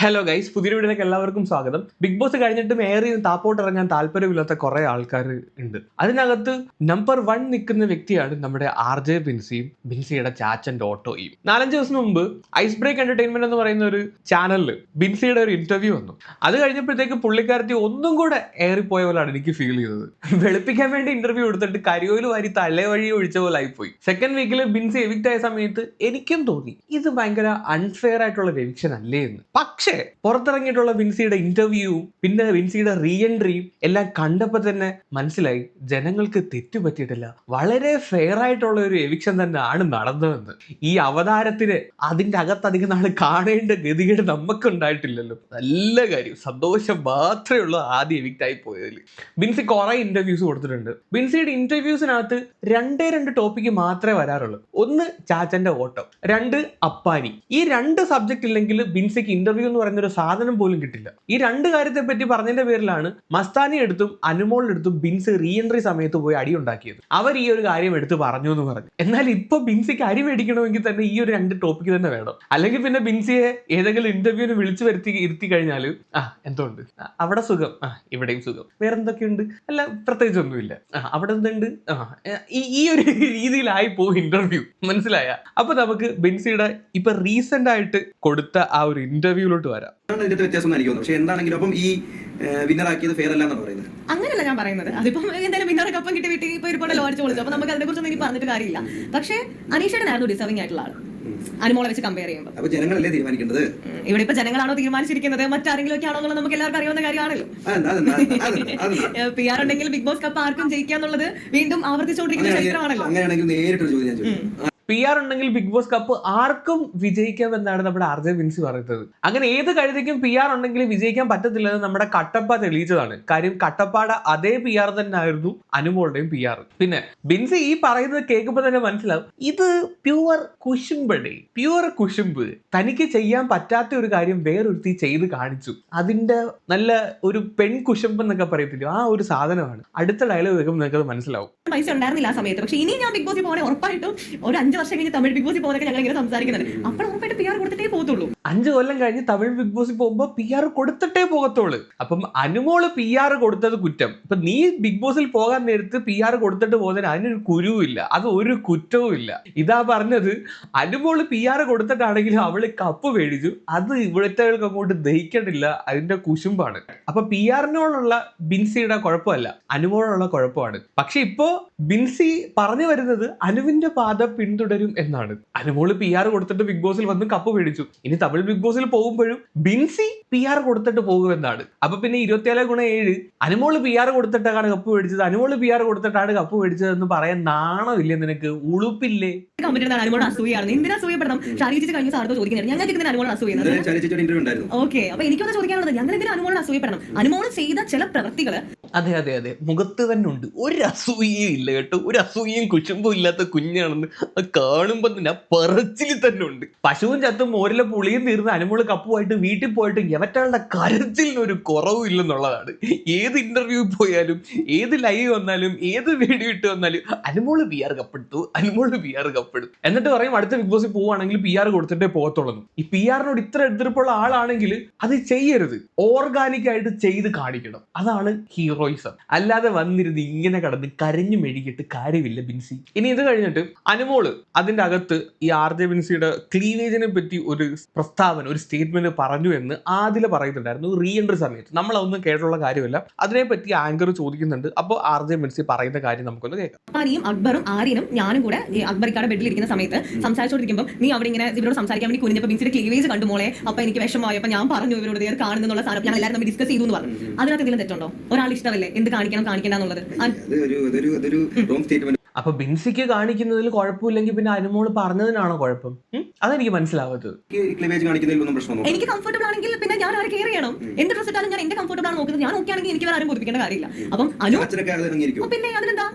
Hello guys പുതിയ വീഡിയോയിലേക്ക് എല്ലാവർക്കും സ്വാഗതം. ബിഗ് ബോസ് കഴിഞ്ഞിട്ടും ഏറെ താപ്പോട്ട് ഇറങ്ങാൻ താല്പര്യമില്ലാത്ത കുറെ ആൾക്കാർ ഉണ്ട്. അതിനകത്ത് നമ്പർ വൺ നിൽക്കുന്ന വ്യക്തിയാണ് നമ്മുടെ ആർ ജെ ബിൻസിയും ബിൻസിയുടെ ചാച്ചൻ ഓട്ടോയും നാലഞ്ച് ദിവസം മുമ്പ് ഐസ് ബ്രേക്ക് എന്റർടൈൻമെന്റ് എന്ന് പറയുന്ന ഒരു ചാനലിൽ ബിൻസിയുടെ ഒരു ഇന്റർവ്യൂ വന്നു. അത് കഴിഞ്ഞപ്പോഴത്തേക്ക് പുള്ളിക്കാരത്തി ഒന്നും കൂടെ ഏറിപ്പോയ പോലെയാണ് എനിക്ക് ഫീൽ ചെയ്തത്. വെളുപ്പിക്കാൻ വേണ്ടി ഇന്റർവ്യൂ എടുത്തിട്ട് കരിയോയിൽ വാരി തലേ വഴി ഒഴിച്ച പോലെ ആയിപ്പോയി സെക്കൻഡ് വീക്കിൽ ബിൻസി എവിക്റ്റ് ആയ സമയത്ത് എനിക്കും തോന്നി. ഇത് ഭയങ്കര അൺഫെയർ ആയിട്ടുള്ള ഒരു എവിക്ഷൻ അല്ലേ എന്ന്. പക്ഷേ പുറത്തിറങ്ങിയിട്ടുള്ള വിൻസിയുടെ ഇന്റർവ്യൂ പിന്നെ വിൻസിയുടെ റീ എൻട്രിയും എല്ലാം കണ്ടപ്പോൾ തന്നെ മനസ്സിലായി ജനങ്ങൾക്ക് തെറ്റുപറ്റിയിട്ടില്ല. വളരെ ഫെയർ ആയിട്ടുള്ള ഒരു എവിക്ഷൻ തന്നെയാണ് നടന്നതെന്ന്. ഈ അവതാരത്തിന് അതിന്റെ അകത്ത് അധികം നാൾ കാണേണ്ട ഗതികേട് നമുക്കുണ്ടായിട്ടില്ലല്ലോ. നല്ല കാര്യം സന്തോഷം മാത്രമേ ഉള്ളൂ ആദ്യം എവിക്റ്റ് ആയി പോയതിൽ. ബിൻസി കുറെ ഇന്റർവ്യൂസ് കൊടുത്തിട്ടുണ്ട്. ബിൻസിയുടെ ഇന്റർവ്യൂസിനകത്ത് രണ്ടേ രണ്ട് ടോപ്പിക്ക് മാത്രമേ വരാറുള്ളൂ. ഒന്ന് ചാച്ചന്റെ ഓട്ടം രണ്ട് അപ്പാനി. ഈ രണ്ട് സബ്ജക്റ്റ് ഇല്ലെങ്കിൽ ബിൻസിക്ക് ഇന്റർവ്യൂ എന്ന് പറയുന്ന ഒരു സാധനം പോലും കിട്ടില്ല. ഈ രണ്ട് കാര്യത്തെ പറ്റി പറഞ്ഞതിന്റെ പേരിലാണ് മസ്താനി എടുത്തും അനുമോളിന്റെ അടുത്തും ബിൻസ് റീ എൻട്രി സമയത്ത് പോയി അടി ഉണ്ടാക്കിയത്. അവർ ഈ ഒരു കാര്യം എടുത്ത് പറഞ്ഞു എന്ന് പറഞ്ഞു. എന്നാൽ ഇപ്പൊ ബിൻസിക്ക് അരി മേടിക്കണമെങ്കിൽ തന്നെ ഈ ഒരു രണ്ട് ടോപ്പിക് തന്നെ വേണം. അല്ലെങ്കിൽ പിന്നെ ബിൻസിയെ ഏതെങ്കിലും ഇന്റർവ്യൂവിന് വിളിച്ചു വരുത്തി ഇരുത്തി കഴിഞ്ഞാൽ ആ എന്തുകൊണ്ട് ആ, അവിടെ സുഖം. ആ ഇവിടെയും സുഖം. വേറെ എന്തൊക്കെയുണ്ട് അല്ല പ്രത്യേകിച്ചൊന്നുമില്ല. ആ അവിടെ എന്തുണ്ട്? ആ ഈ ഒരു രീതിയിലായി പോകും ഇന്റർവ്യൂ മനസ്സിലായ? അപ്പൊ നമുക്ക് ബിൻസിയുടെ ഇപ്പൊ റീസെന്റ് ആയിട്ട് കൊടുത്ത ആ ഒരു ഇന്റർവ്യൂലോട്ട് വരാം ആണ് ഇതിന്റെ വ്യത്യാസം എനിക്ക് തോന്നുന്നു. പക്ഷെ എന്താണെങ്കിലും അപ്പം ഈ വിന്നർ ആക്കിയത് ഫെയർ അല്ല എന്നാണ് പറയുന്നത്. അങ്ങനെയല്ല ഞാൻ പറയുന്നത്. അതിപ്പോ എന്തായാലും വിന്നറെ കപ്പം കിട്ടി വീട്ടിൽ ഇപ്പൊ ഒരുപാട് ലോടിച്ച് വിളിച്ചു അപ്പൊ നമുക്ക് അതിനെ കുറിച്ചൊന്നും ഇനി പറഞ്ഞിട്ട് കാര്യമില്ല. പക്ഷേ അനീഷേട്ടനായിരുന്നു ഡിസർവിംഗ് ആയിട്ടുള്ള ആൾ. അനുമോളെ വെച്ച് കമ്പയർ ചെയ്യുമ്പോൾ അപ്പൊ ജനങ്ങളല്ലേ തീരുമാനിക്കേണ്ടത്? ഇവിടെ ഇപ്പൊ ജനങ്ങളാണോ തീരുമാനിച്ചിരിക്കുന്നത്? മറ്റാരെങ്കിലും ഒക്കെ ആണോ എന്നുള്ളത് നമുക്ക് എല്ലാവർക്കും അറിയാവുന്ന കാര്യമാണല്ലോ. പി ആർ ഉണ്ടെങ്കിൽ ബിഗ് ബോസ് കപ്പ് ആർക്കും ജയിക്കാന്നുള്ളത് വീണ്ടും ആവർത്തിച്ചുകൊണ്ടിരിക്കുന്ന ചരിത്രമാണല്ലോ. അങ്ങനെയാണെങ്കിൽ നേരിട്ടൊരു ചോദ്യം പി ആർ ഉണ്ടെങ്കിൽ ബിഗ് ബോസ് കപ്പ് ആർക്കും വിജയിക്കാം എന്നാണ് നമ്മുടെ ആർ ജെ വിൻസി പറയുന്നത്. അങ്ങനെ ഏത് കഴുതയ്ക്കും പി ആർ ഉണ്ടെങ്കിൽ വിജയിക്കാൻ പറ്റത്തില്ലെന്ന് നമ്മുടെ കട്ടപ്പ തെളിയിച്ചതാണ്. കാര്യം കട്ടപ്പാട അതേ പി ആർ തന്നെ ആയിരുന്നു അനുമോളുടെയും പി ആർ പിന്നെ ബിൻസി ഈ പറയുന്നത് കേൾക്കുമ്പോൾ തന്നെ മനസ്സിലാവും. ഇത് പ്യുവർ കുശുമ്പടി. പ്യുവർ കുശുമ്പ്. തനിക്ക് ചെയ്യാൻ പറ്റാത്ത ഒരു കാര്യം വേറൊരുത്തി ചെയ്ത് കാണിച്ചു. അതിന്റെ നല്ല ഒരു പെൺ കുശുമ്പ് എന്നൊക്കെ പറയത്തില്ലോ? ആ ഒരു സാധനമാണ്. അടുത്ത ഡയലോഗ് കേൾക്കുമ്പോൾ നിങ്ങൾക്ക് മനസ്സിലാവും. പൈസ ഉണ്ടായിരുന്നില്ല ആ സമയത്ത്. പക്ഷെ ഇനി ഞാൻ ബിഗ് ബോസിൽ പോകണേ ഉറപ്പായിട്ടും ഒരു അഞ്ച് വർഷം കഴിഞ്ഞ് തമിഴ് ബിഗ് ബോസിൽ പോകുന്നൊക്കെ ഞങ്ങൾ ഇങ്ങനെ സംസാരിക്കുന്നത് അപ്പോൾ ഉറപ്പായിട്ട് പി ആർ കൊടുത്തിട്ടേ പോകത്തുള്ളൂ. അഞ്ച് കൊല്ലം കഴിഞ്ഞ് തമിഴ് ബിഗ് ബോസിൽ പോകുമ്പോൾ പി ആർ കൊടുത്തിട്ടേ പോകത്തുള്ളൂ. അപ്പം അനുമോൾ പി ആർ കൊടുത്തത് കുറ്റം. ഇപ്പൊ നീ ബിഗ് ബോസിൽ പോകാൻ നേരത്ത് പി ആർ കൊടുത്തിട്ട് പോകുന്നതിന് അതിനൊരു കുരുവും ഇല്ല. അത് ഒരു കുറ്റവും ഇല്ല. ഇതാ പറഞ്ഞത് അനുമോൾ പി ആർ കൊടുത്തിട്ടാണെങ്കിലും അവൾ കപ്പ് മേടിച്ചു. അത് ഇവിടുത്തെകൾക്ക് അങ്ങോട്ട് ദഹിക്കണില്ല. അതിന്റെ കുശുമ്പാണ്. അപ്പൊ പി ആറിനോടുള്ള ബിൻസിയുടെ കുഴപ്പമല്ല. അനുമോളുള്ള കുഴപ്പമാണ്. പക്ഷെ ഇപ്പോ ബിൻസി പറഞ്ഞു വരുന്നത് അനുവിന്റെ പാത പിന്തുടരും എന്നാണ്. അനുമോൾ പി ആർ കൊടുത്തിട്ട് ബിഗ് ബോസിൽ വന്ന് കപ്പ് മേടിച്ചു. ഇനി തമിഴ് ബിഗ് ബോസിൽ പോകുമ്പോഴും ബിൻസി പി ആർ കൊടുത്തിട്ട് പോകുമെന്നാണ് അപ്പൊ പിന്നെ ഇരുപത്തിയാൽ ഗുണ ഏഴ് അനുമോൾ പി ആർ കൊടുത്തിട്ടാണ് കപ്പ് മേടിച്ചത് അനുമോൾ പി ആർ കൊടുത്തിട്ടാണ് കപ്പ് മേടിച്ചത് എന്ന് പറയാൻ നാണമില്ലേ നിനക്ക്? ഉളുപ്പില്ലേ? അസൂയാണ് എന്തിനാ അസൂയപ്പെടണം കഴിഞ്ഞ സാറിന് ചോദിക്കുന്നത് ഞങ്ങൾക്ക് ഇതിന് അസൂയുന്നത് ഓക്കെ അപ്പൊ എനിക്ക് ചോദിക്കാനുള്ളത് ഞങ്ങൾ എന്തിനാ അനുമോട് അസൂയപ്പെടണം? അനുമോട് ചെയ്ത ചില പ്രവൃത്തികൾ അതെ അതെ അതെ. മുഖത്ത് തന്നെ ഉണ്ട്. ഒരു അസൂയയും ഇല്ല കേട്ടോ. ഒരു അസൂയയും കുശുമ്പും ഇല്ലാത്ത കുഞ്ഞാണെന്ന് അത് കാണുമ്പോൾ തന്നെ പറച്ചിൽ തന്നെ ഉണ്ട്. പശുവും ചത്തും മോരിലെ പുളിയും തീർന്ന് അനുമോൾ കപ്പുമായിട്ട് വീട്ടിൽ പോയിട്ട് എവറ്റാളുടെ കരച്ചിലിന് ഒരു കുറവും ഇല്ലെന്നുള്ളതാണ്. ഏത് ഇന്റർവ്യൂ പോയാലും ഏത് ലൈവ് വന്നാലും ഏത് വീഡിയോ ഇട്ട് വന്നാലും അനുമോൾ പി ആർ കപ്പെടുത്തു. അനുമോൾ പി ആർ കപ്പെടുത്തു. എന്നിട്ട് പറയും അടുത്ത ബിഗ് ബോസിൽ പോവുകയാണെങ്കിൽ പി ആർ കൊടുത്തിട്ടേ പോകത്തുള്ളൂ ഈ പി ആറിനോട് ഇത്ര എതിർപ്പുള്ള ആളാണെങ്കിൽ അത് ചെയ്യരുത്. ഓർഗാനിക് ആയിട്ട് ചെയ്ത് കാണിക്കണം. അതാണ് ഹീറോയിസം അല്ലാതെ വന്നിരുന്ന് ഇങ്ങനെ കടന്ന് കരഞ്ഞു മെഴുകിയിട്ട് കാര്യമില്ല ബിൻസി. ഇനി ഇത് കഴിഞ്ഞിട്ട് അനുമോൾ അതിന്റെ അകത്ത് ഈ ആർ ജെ ബിൻസിയുടെ ക്ലീവേജിനെ പറ്റി ഒരു പ്രസ്താവന ഒരു സ്റ്റേറ്റ്മെന്റ് പറഞ്ഞു എന്ന് ആദില പറയുന്നുണ്ടായിരുന്നു റീ എൻട്രി സമയത്ത്. നമ്മൾ അതൊന്നും കേട്ടുള്ള കാര്യമല്ല. അതിനെപ്പറ്റി ആങ്കർ ചോദിക്കുന്നുണ്ട്. അപ്പോൾ ആർ ജെ ബിൻസി പറയുന്ന കാര്യം നമുക്കൊന്ന് കേൾക്കാം. ആരെയും അക്ബറും ആര്യനും ഞാനും കൂടെ ഈ അക്ബറിക്കാടെ ബെഡിലിരിക്കുന്ന സമയത്ത് സംസാരിച്ചോണ്ടിരിക്കുമ്പോൾ നീ അവിടെ ഇങ്ങനെ ഇവരോട് സംസാരിക്കാൻ വേണ്ടി കുനിഞ്ഞപ്പോൾ ബിൻസിയുടെ ക്ലീവേജ് കണ്ടു മോളെ. അപ്പൊ എനിക്ക് വിഷമമായി. അപ്പൊ ഞാൻ പറഞ്ഞു ഇവരോട് കാണുന്നുള്ള സാധനം ഞങ്ങൾ എല്ലാവരും ഡിസ്കസ് ചെയ്തു എന്ന് പറഞ്ഞു. അതിനകത്ത് എന്തെങ്കിലും തെറ്റുണ്ടോ? ഒരാൾ ഇഷ്ടമല്ലേ? എന്ത് കാണിക്കണം കാണിക്കണ്ട എന്നുള്ളത് ആ- അത് ഒരു അതൊരു അതൊരു റോങ് സ്റ്റേറ്റ്മെന്റ് അപ്പൊ ബിൻസിക്ക് കാണിക്കുന്നതിൽ കുഴപ്പമില്ലെങ്കിൽ പിന്നെ അനുമോൾ പറഞ്ഞതിനാണോ കുഴപ്പം? അതെനിക്ക് മനസ്സിലാവാത്തത്. എനിക്ക് കംഫർട്ടബിൾ ആണെങ്കിൽ പിന്നെ ഞാൻ ആരെ കെയർ ചെയ്യണം. എന്ത് ഡ്രസ് ഇട്ടാലും ഞാൻ എന്റെ കംഫർട്ടബിൾ ആണ് നോക്കുന്നത്. ഞാൻ ഓക്കെ ആണെങ്കിൽ എനിക്ക് വേറെ ആരും ബോധിപ്പിക്കേണ്ട കാര്യമില്ല. അപ്പം അനു പിന്നെ അതിനെന്താ?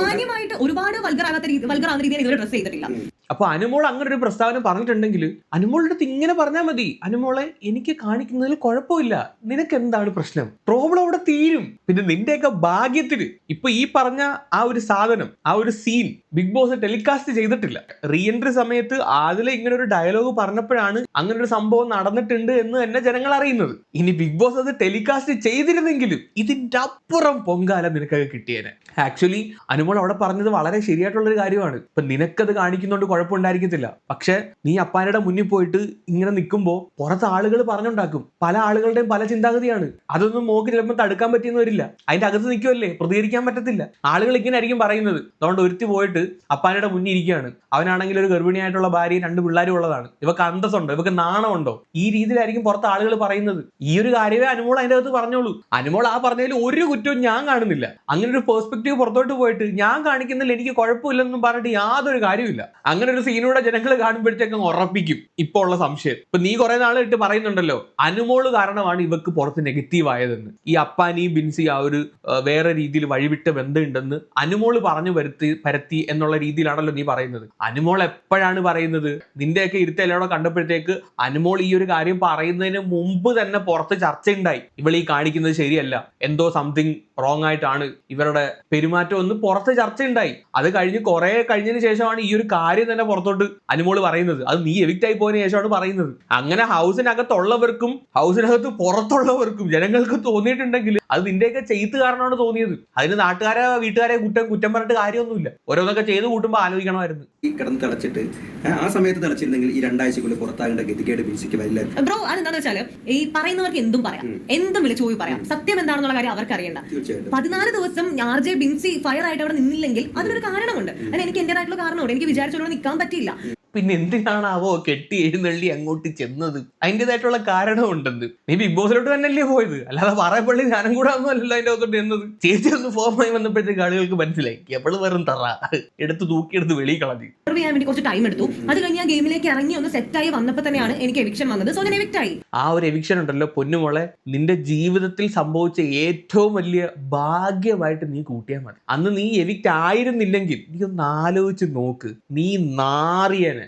മാന്യമായിട്ട് ഒരുപാട് വൽഗറാകാത്ത രീതി വൽഗറാകുന്ന രീതിയിൽ ഇതുവരെ ഡ്രസ് ചെയ്തിട്ടില്ല. അപ്പൊ അനുമോൾ അങ്ങനെ ഒരു പ്രസ്താവന പറഞ്ഞിട്ടുണ്ടെങ്കിൽ അനുമോളുടെ അടുത്ത് ഇങ്ങനെ പറഞ്ഞാൽ മതി. അനുമോളെ എനിക്ക് കാണിക്കുന്നതിൽ കുഴപ്പമില്ല. നിനക്ക് എന്താണ് പ്രശ്നം? പ്രോബ്ലം അവിടെ തീരും. പിന്നെ നിന്റെയൊക്കെ ഭാഗ്യത്തിന് ഇപ്പൊ ഈ പറഞ്ഞ ആ ഒരു സാധനം ആ ഒരു സീൻ ബിഗ് ബോസ് ടെലികാസ്റ്റ് ചെയ്തിട്ടില്ല. റീ എൻട്രി സമയത്ത് ആദിലെ ഇങ്ങനെ ഒരു ഡയലോഗ് പറഞ്ഞപ്പോഴാണ് അങ്ങനെ ഒരു സംഭവം നടന്നിട്ടുണ്ട് എന്ന് തന്നെ ജനങ്ങൾ അറിയുന്നത്. ഇനി ബിഗ് ബോസ് അത് ടെലികാസ്റ്റ് ചെയ്തിരുന്നെങ്കിലും ഇതിന്റെ അപ്പുറം പൊങ്കാല നിനക്കൊക്കെ കിട്ടിയേനെ. ആക്ച്വലി അനുമോൾ അവിടെ പറഞ്ഞത് വളരെ ശരിയായിട്ടുള്ള ഒരു കാര്യമാണ്. ഇപ്പൊ നിനക്കത് കാണിക്കുന്നതുകൊണ്ട് കുഴപ്പമുണ്ടായിരിക്കത്തില്ല. പക്ഷെ നീ അപ്പാനയുടെ മുന്നിൽ പോയിട്ട് ഇങ്ങനെ നിൽക്കുമ്പോൾ പുറത്ത് ആളുകൾ പറഞ്ഞുണ്ടാക്കും. പല ആളുകളുടെയും പല ചിന്താഗതിയാണ്. അതൊന്നും മോക്ക് ചിലപ്പോൾ തടുക്കാൻ പറ്റിയെന്ന് വരില്ല. അതിന്റെ അകത്ത് നിൽക്കുമല്ലേ പ്രതികരിക്കാൻ പറ്റത്തില്ല. ആളുകൾ ഇങ്ങനെ ആയിരിക്കും പറയുന്നത്. അതുകൊണ്ട് ഒരുത്തി പോയിട്ട് അപ്പാനയുടെ മുന്നിൽ ഇരിക്കുകയാണ്. അവനാണെങ്കിൽ ഒരു ഗർഭിണിയായിട്ടുള്ള ഭാര്യയും രണ്ട് പിള്ളേരും ഉള്ളതാണ്. ഇവക്ക് അന്തസ്സുണ്ടോ? ഇവക്ക് നാണമുണ്ടോ? ഈ രീതിയിലായിരിക്കും പുറത്ത് ആളുകൾ പറയുന്നത്. ഈ ഒരു കാര്യമേ അനുമോൾ അതിന്റെ അകത്ത് പറഞ്ഞോളൂ. അനുമോൾ ആ പറഞ്ഞതിൽ ഒരു കുറ്റവും ഞാൻ കാണുന്നില്ല. അങ്ങനെ ഒരു പെർസ്പെക്റ്റീവ് പുറത്തോട്ട് പോയിട്ട് ഞാൻ കാണിക്കുന്നതിൽ എനിക്ക് കുഴപ്പമില്ലെന്നും പറഞ്ഞിട്ട് യാതൊരു കാര്യമില്ല അങ്ങനെ ഒരു സീനൂടെ ജനങ്ങൾ കാണുമ്പോഴത്തേക്കും ഉറപ്പിക്കും. ഇപ്പോൾ ഉള്ള സംശയം. ഇപ്പൊ നീ കുറെ നാളായിട്ട് പറയുന്നുണ്ടല്ലോ അനുമോൾ കാരണമാണ് ഇവക്ക് പുറത്ത് നെഗറ്റീവ് ആയതെന്ന്. ഈ അപ്പാനി ബിൻസി ആ ഒരു വേറെ രീതിയിൽ വഴിവിട്ട ബന്ധമുണ്ടെന്ന് അനുമോൾ പറഞ്ഞു വരുത്തി പരത്തി എന്നുള്ള രീതിയിലാണല്ലോ നീ പറയുന്നത്. അനുമോൾ എപ്പോഴാണ് പറയുന്നത്? നിന്റെയൊക്കെ ഇരുത്തലോടെ കണ്ടപ്പോഴത്തേക്ക് അനുമോൾ ഈ ഒരു കാര്യം പറയുന്നതിന് മുമ്പ് തന്നെ പുറത്ത് ചർച്ചയുണ്ടായി. ഇവൾ ഈ കാണിക്കുന്നത് ശരിയല്ല. എന്തോ സംതിങ് റോങ് ആയിട്ടാണ് ഇവരുടെ പെരുമാറ്റം ഒന്ന് പുറത്ത് ചർച്ചയുണ്ടായി. അത് കഴിഞ്ഞ് കുറെ കഴിഞ്ഞതിന് ശേഷമാണ് ഈ ഒരു കാര്യം പുറത്തോട്ട് അനുമോൾ പറയുന്നത്. അത് നീ എവിക്റ്റ് ആയി പോയതിനു ശേഷമാണ് പറയുന്നത്. അങ്ങനെ ഹൗസിനകത്തുള്ളവർക്കും ഹൗസിനകത്ത് പുറത്തുള്ളവർക്കും ജനങ്ങൾക്ക് തോന്നിയിട്ടുണ്ടെങ്കിൽ അത് നിന്റെയൊക്കെ ചെയ്ത് കാരണമാണ് തോന്നിയത്. അതിന് നാട്ടുകാരെ വീട്ടുകാരെ കുറ്റം കുറ്റം പറഞ്ഞിട്ട് കാര്യമൊന്നുമില്ല. ഓരോന്നൊക്കെ ചെയ്ത് കൂട്ടുമ്പോൾ ആലോചിക്കണമായിരുന്നു. ഈ കിടന്ന് തിളച്ചിട്ട് ആ, സമയത്ത് തിളച്ചിരുന്നെങ്കിൽ ഈ രണ്ടാഴ്ചക്കുള്ളിൽ പുറത്താകേണ്ട ഗതികേട് ബിൻസിക്ക് വരില്ല. ബ്രോ അതെന്താണെന്ന് വെച്ചാൽ ഈ പറയുന്നവർക്ക് എന്തും പറയാം. എന്തും വിളിച്ചു പോയി പറയാം. സത്യം എന്താണെന്നുള്ള കാര്യം അവർക്ക് അറിയണ്ട. തീർച്ചയായിട്ടും. പതിനാല് ദിവസം ആർ ജെ ബിൻസി ഫയർ ആയിട്ട് അവിടെ നിന്നില്ലെങ്കിൽ അതിനൊരു കാരണമുണ്ട്. അതിന് എനിക്ക് എന്റേതായിട്ടുള്ള കാരണമുണ്ട്. എനിക്ക് വിചാരിച്ചോളൂ നിൽക്കാൻ പറ്റില്ല പിന്നെ എന്തിനാണ് എന്തിനാണാവോ കെട്ടി എഴുന്നള്ളി അങ്ങോട്ട് ചെന്നത്? അതിന്റെതായിട്ടുള്ള കാരണമുണ്ടെന്ന്. നീ ബിഗ് ബോസിലോട്ട് തന്നെയല്ലേ പോയത്? അല്ലാതെ പറയപ്പള്ളി ഞാനും കൂടെ ഒന്നും അല്ലല്ലോ അതിന്റെ അകത്തോട്ട് ചെന്നത്. ചേച്ചി ഒന്ന് ഫോമായി വന്നപ്പോഴത്തേക്ക് ആളുകൾക്ക് മനസ്സിലായി. എപ്പോഴും വെറും തറ. എടുത്ത് തൂക്കിയെടുത്ത് വെളി കളഞ്ഞു. ചെയ്യാൻ വേണ്ടി കുറച്ച് ടൈം എടുത്തു. അത് കഴിഞ്ഞ് ഞാൻ ഗെയിമിലേക്ക് ഇറങ്ങി ഒന്ന് സെറ്റായി വന്നപ്പോൾ തന്നെയാണ് എനിക്ക് എവിക്ഷൻ വന്നത്. സോ ഞാൻ എവിക്റ്റ് ആയി. ആ ഒരു എവിക്ഷൻ ഉണ്ടല്ലോ പൊന്നുമോളെ നിന്റെ ജീവിതത്തിൽ സംഭവിച്ച ഏറ്റവും വലിയ ഭാഗ്യമായിട്ട് നീ കൂട്ടിയാൽ മതി. അന്ന് നീ എവിക്റ്റ് ആയിരുന്നില്ലെങ്കിൽ നീ ഒന്ന് ആലോചിച്ച് നോക്ക്. നീ നാറിയന്.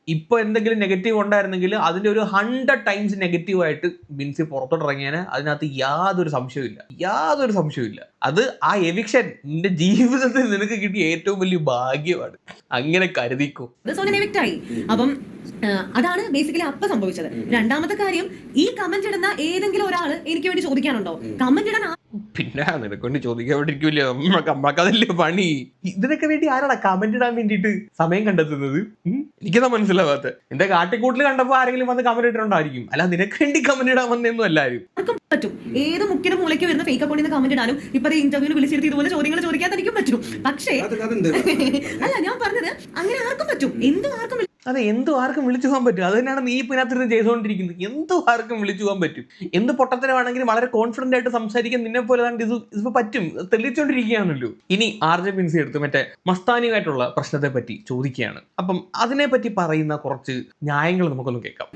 ഇപ്പൊ എന്തെങ്കിലും നെഗറ്റീവ് ഉണ്ടായിരുന്നെങ്കിൽ അതിന്റെ ഒരു ഹൺഡ്രഡ് ടൈംസ് നെഗറ്റീവായിട്ട് ആയിട്ട് ബിൻസി പുറത്തോട്ട് ഇറങ്ങിയാന് അതിനകത്ത് യാതൊരു സംശയമില്ല യാതൊരു സംശയമില്ല അത് ആ എവിക്ഷൻ നിന്റെ ജീവിതത്തിൽ നിനക്ക് കിട്ടിയ ഏറ്റവും വലിയ ഭാഗ്യമാണ്. അങ്ങനെ കരുതിക്കോ. എവിക്റ്റ് ആയി. അപ്പം അതാണ് ബേസിക്കലി അപ്പൊ സംഭവിച്ചത്. രണ്ടാമത്തെ കാര്യം ഈ കമന്റ് ഇടുന്ന ഏതെങ്കിലും ഒരാൾ എനിക്ക് വേണ്ടി ചോദിക്കാനുണ്ടോ? കമന്റ് ഇടാൻ പിന്നെ നിനക്കൊണ്ട് ചോദിക്കാൻ വേണ്ടിയിരിക്കില്ല പണി. ഇതിനൊക്കെ വേണ്ടി ആരാടാ കമന്റ് ഇടാൻ വേണ്ടിട്ട് സമയം കണ്ടെത്തുന്നത്? ഉം? എനിക്കതാ ഭാഗത്ത് എന്റെ കാട്ടിക്കൂട്ടിൽ കണ്ടപ്പോ ആരെങ്കിലും വന്ന് കമന്റ് ഇട്ടിട്ടുണ്ടായിരിക്കും. അല്ല നിനക്ക് വേണ്ടി കമന്റ് ഇടാൻ വന്നൊന്നും എല്ലാരും പറ്റും. ഏത് മുക്കിന് മൂലയ്ക്ക് വരുന്ന ഫേക്ക് അക്കൗണ്ടിൽ നിന്ന് കമന്റ് ഇടാനും ഇപ്പൊ ഇന്റർവ്യൂവിൽ വിളിച്ചിരുത്തി ഇതുപോലെ ചോദ്യങ്ങൾ ചോദിക്കാൻ തനിക്കും പറ്റും. പക്ഷേ അല്ല ഞാൻ പറഞ്ഞത് അങ്ങനെ ആർക്കും പറ്റും. എന്തും ആർക്കും അതെ എന്തോ ആർക്കും വിളിച്ചു പോകാൻ പറ്റും. അത് തന്നെയാണ് നീ ഇപ്പൊ ഇതിനകത്ത് ചെയ്തുകൊണ്ടിരിക്കുന്നത്. എന്തോ ആർക്കും വിളിച്ചു പോകാൻ പറ്റും. എന്ത് പൊട്ടത്തരമാണെങ്കിലും വളരെ കോൺഫിഡന്റ് ആയിട്ട് സംസാരിക്കാൻ നിന്നെ പോലെ തന്നെ ഇത് ഇതിപ്പോ പറ്റും. തെളിയിച്ചോണ്ടിരിക്കുകയാണല്ലോ. തെളിയിച്ചുകൊണ്ടിരിക്കുകയാണല്ലോ ഇനി ആർ ജെ പിൻസി എടുത്ത് മറ്റേ മസ്താനിയുമായിട്ടുള്ള പ്രശ്നത്തെ പറ്റി ചോദിക്കുകയാണ്. അപ്പം അതിനെ പറ്റി പറയുന്ന കുറച്ച് ന്യായങ്ങൾ നമുക്കൊന്ന് കേൾക്കാം.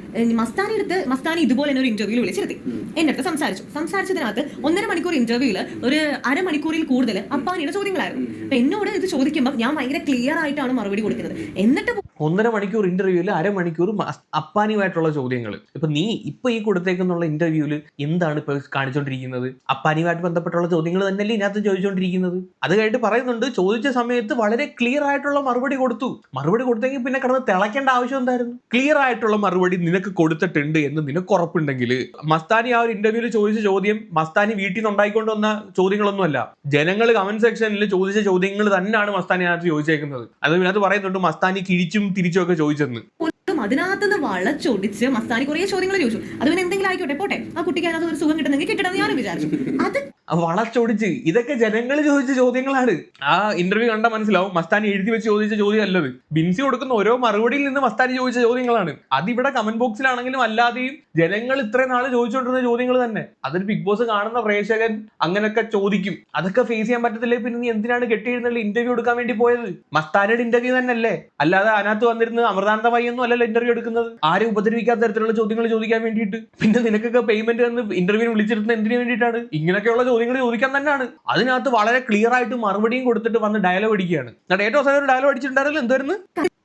മസ്താനി എടുത്ത് മസ്താനി ഇതുപോലെ ഒരു ഇന്റർവ്യൂവിൽ വിളിച്ചിരുത്തി. എന്റെ അടുത്ത് സംസാരിച്ചു. സംസാരിച്ചതിനകത്ത് ഒന്നര മണിക്കൂർ ഇന്റർവ്യൂവിൽ ഒരു അരമണിക്കൂറിൽ കൂടുതൽ അപ്പാനിയുടെ ചോദ്യങ്ങളായിരുന്നു. അപ്പൊ എന്നോട് ഇത് ചോദിക്കുമ്പോൾ ഞാൻ ഭയങ്കര ക്ലിയർ ആയിട്ടാണ് മറുപടി കൊടുക്കുന്നത്. എന്നിട്ട് ഒന്നര മണിക്കൂർ ഇന്റർവ്യൂവിൽ അരമണിക്കൂർ അപ്പാനിയുമായിട്ടുള്ള ചോദ്യങ്ങൾ ഇപ്പൊ നീ ഇപ്പൊ ഈ കൊടുത്തേക്കുന്നുള്ള ഇന്റർവ്യൂൽ എന്താണ് ഇപ്പൊ കാണിച്ചുകൊണ്ടിരിക്കുന്നത് അപ്പാനിയുമായിട്ട് ബന്ധപ്പെട്ടുള്ള ചോദ്യങ്ങൾ തന്നെയല്ലേ ഇതിനകത്ത് ചോദിച്ചുകൊണ്ടിരിക്കുന്നത് അത് കഴിഞ്ഞിട്ട് പറയുന്നുണ്ട് ചോദിച്ച സമയത്ത് വളരെ ക്ലിയർ ആയിട്ടുള്ള മറുപടി കൊടുത്തു. മറുപടി കൊടുത്തെങ്കിൽ പിന്നെ കടന്ന് തിളയ്ക്കേണ്ട ആവശ്യം എന്തായിരുന്നു? ക്ലിയർ ആയിട്ടുള്ള മറുപടി നിനക്ക് കൊടുത്തിട്ടുണ്ട് എന്ന് നിനക്ക് ഉറപ്പുണ്ടെങ്കിൽ മസ്താനി ആ ഒരു ഇന്റർവ്യൂവിൽ ചോദിച്ച ചോദ്യം മസ്താനി വീട്ടിൽ നിന്ന് ഉണ്ടായിക്കൊണ്ട് വന്ന ചോദ്യങ്ങളൊന്നുമല്ല. ജനങ്ങൾ കമന്റ് സെക്ഷനിൽ ചോദിച്ച ചോദ്യങ്ങൾ തന്നെയാണ് മസ്താനി അതിനകത്ത് ചോദിച്ചേക്കുന്നത്. അത് ഇതിനകത്ത് പറയുന്നുണ്ട് മസ്താനി കിഴിച്ചും തിരിച്ചും ഒക്കെ ചോദിച്ചെന്ന്. അതിനകത്തുനിന്ന് വളച്ചൊടിച്ച് മസ്താനി കുറേ ചോദ്യങ്ങൾ ചോദിച്ചു. അത് പിന്നെ എന്തെങ്കിലും ആയിക്കോട്ടെ പോട്ടെ. ആ കുട്ടിക്ക് അതിനകത്ത് ഒരു സുഖം കിട്ടുന്നെങ്കിൽ കിട്ടണമെന്ന് ഞാനും വിചാരിച്ചു. അത് വളച്ചൊടിച്ച് ഇതൊക്കെ ജനങ്ങൾ ചോദിച്ച ചോദ്യങ്ങളാണ്. ആ ഇന്റർവ്യൂ കണ്ട മനസ്സിലാവും. മസ്താനി എഴുതി വെച്ച് ചോദിച്ച ചോദ്യം അല്ലത് ബിൻസി കൊടുക്കുന്ന ഓരോ മറുപടിയിൽ നിന്ന് മസ്താനി ചോദിച്ച ചോദ്യങ്ങളാണ്. അതിവിടെ കമന്റ് ബോക്സിലാണെങ്കിലും അല്ലാതെയും ജനങ്ങൾ ഇത്രയും നാൾ ചോദിച്ചുകൊണ്ടിരുന്ന ചോദ്യങ്ങൾ തന്നെ. അതൊരു ബിഗ് ബോസ് കാണുന്ന പ്രേക്ഷകൻ അങ്ങനെയൊക്കെ ചോദിക്കും. അതൊക്കെ ഫേസ് ചെയ്യാൻ പറ്റത്തില്ലേ? പിന്നെ നീ എന്തിനാണ് കെട്ടിയിരുന്നുള്ള ഇന്റർവ്യൂ എടുക്കാൻ വേണ്ടി പോയത്? മസ്താനിയുടെ ഇന്റർവ്യൂ തന്നെ അല്ലേ അല്ലാതെ അതിനകത്ത് വന്നിരുന്നത് അമൃതാനന്ദമായി ഒന്നും അല്ലല്ലോ ഇന്റർവ്യൂ എടുക്കുന്നത്? ആരും ഉപദ്രവിക്കാത്ത തരത്തിലുള്ള ചോദ്യങ്ങൾ ചോദിക്കാൻ വേണ്ടിയിട്ട്? പിന്നെ നിനക്കൊക്കെ പേയ്മെന്റ് എന്ന് ഇന്റർവ്യൂ വിളിച്ചിരുന്നത് എന്തിനു വേണ്ടിയിട്ടാണ്? ഇങ്ങനെയൊക്കെയുള്ള ചോദ്യങ്ങൾ ചോദിക്കാൻ തന്നെയാണ്. അതിനകത്ത് വളരെ ക്ലിയർ ആയിട്ട് മറുപടിയും കൊടുത്തിട്ട് വന്ന് ഡയലോഗ് അടിക്കുകയാണ്. ഏറ്റവും അവസാനം ഒരു ഡയലോഗ് അടിച്ചിട്ടുണ്ടായിരുന്നില്ല? എന്തായിരുന്നു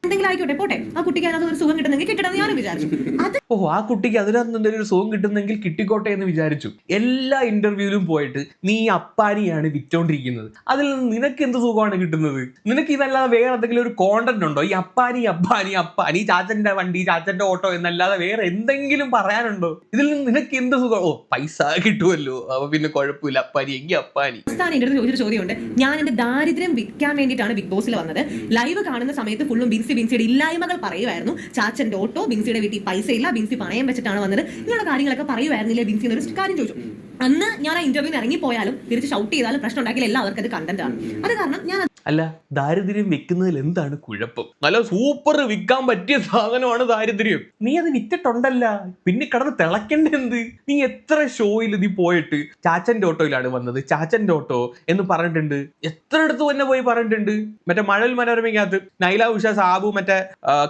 എന്തെങ്കിലും ആയിക്കോട്ടെ പോട്ടെ. ആ കുട്ടിക്ക് അതിനകത്ത് ഒരു സുഖം കിട്ടുന്നെങ്കിൽ കിട്ടണം എന്ന് ഞാനും വിചാരിച്ചു. അത് ഓ ആ കുട്ടിക്ക് അതിനകത്ത് ഒരു സുഖം കിട്ടുന്നെങ്കിൽ കിട്ടിക്കോട്ടെ എന്ന് വിചാരിച്ചു. എല്ലാ ഇന്റർവ്യൂവിലും പോയിട്ട് നീ അപ്പാരിയാണ് അപ്പാനിയാണ് വിറ്റോണ്ടിരിക്കുന്നത്. അതിൽ നിന്ന് നിനക്ക് എന്ത് സുഖമാണ് കിട്ടുന്നത്? നിനക്ക് ഇതല്ലാതെ വേറെ എന്തെങ്കിലും ഒരു കോണ്ടന്റ് ഉണ്ടോ? ഈ അപ്പാനി അപ്പാനി അപ്പാനി ചാച്ചന്റെ വണ്ടി ചാച്ചന്റെ ഓട്ടോ എന്നല്ലാതെ വേറെ എന്തെങ്കിലും പറയാനുണ്ടോ? ഇതിൽ നിന്ന് നിനക്ക് എന്ത് സുഖം? ഓ പൈസ കിട്ടുമല്ലോ അപ്പൊ പിന്നെ കുഴപ്പമില്ല. അപ്പാനി എങ്കിൽ അപ്പാനി. എന്റെ അടുത്ത് ചോദിച്ചൊരു ചോദ്യമുണ്ട്. ഞാൻ എന്റെ ദാരിദ്ര്യം വിൽക്കാൻ വേണ്ടിയിട്ടാണ് ബിഗ് ബോസിൽ വന്നത്. ലൈവ് കാണുന്ന സമയത്ത് ഫുള്ളും ബിൻസി ബിൻസിയുടെ ഇല്ലായ്മകൾ പറയുമായിരുന്നു. ചാച്ചന്റെ ഓട്ടോ ബിൻസിയുടെ വീട്ടിൽ പൈസ ഇല്ല ബിൻസി പണയം വെച്ചിട്ടാണ് വന്നത്. ഇങ്ങനെയുള്ള കാര്യങ്ങളൊക്കെ പറയുമായിരുന്നില്ലേ? ബിൻസി എന്നൊരു കാര്യം ചോദിച്ചു. അന്ന് ഞാൻ ആ ഇന്റർവ്യൂവിന് ഇറങ്ങിപ്പോയാലും തിരിച്ച് ഷൗട്ട് ചെയ്താലും പ്രശ്നം ഉണ്ടാക്കിയാലും എല്ലാവർക്കും അത് കണ്ടന്റ് ആണ്. അത് കാരണം ഞാൻ അല്ല ദാരിദ്ര്യം വെക്കുന്നതിൽ എന്താണ് കുഴപ്പം? നല്ല സൂപ്പർ വിൽക്കാൻ പറ്റിയ സാധനമാണ് ദാരിദ്ര്യം. നീ അത് വിറ്റിട്ടുണ്ടല്ല. പിന്നെ കടന്ന് തിളക്കണ്ട എന്ത്? നീ എത്ര ഷോയിൽ നീ പോയിട്ട് ചാച്ചന്റെ ഓട്ടോയിലാണ് വന്നത്? ചാച്ചന്റെ ഓട്ടോ എന്ന് പറഞ്ഞിട്ടുണ്ട്. എത്ര അടുത്ത് തന്നെ പോയി പറഞ്ഞിട്ടുണ്ട്? മറ്റേ മഴൽ മനോരമയ്ക്കകത്ത് നൈല ഉഷ സാബു മറ്റേ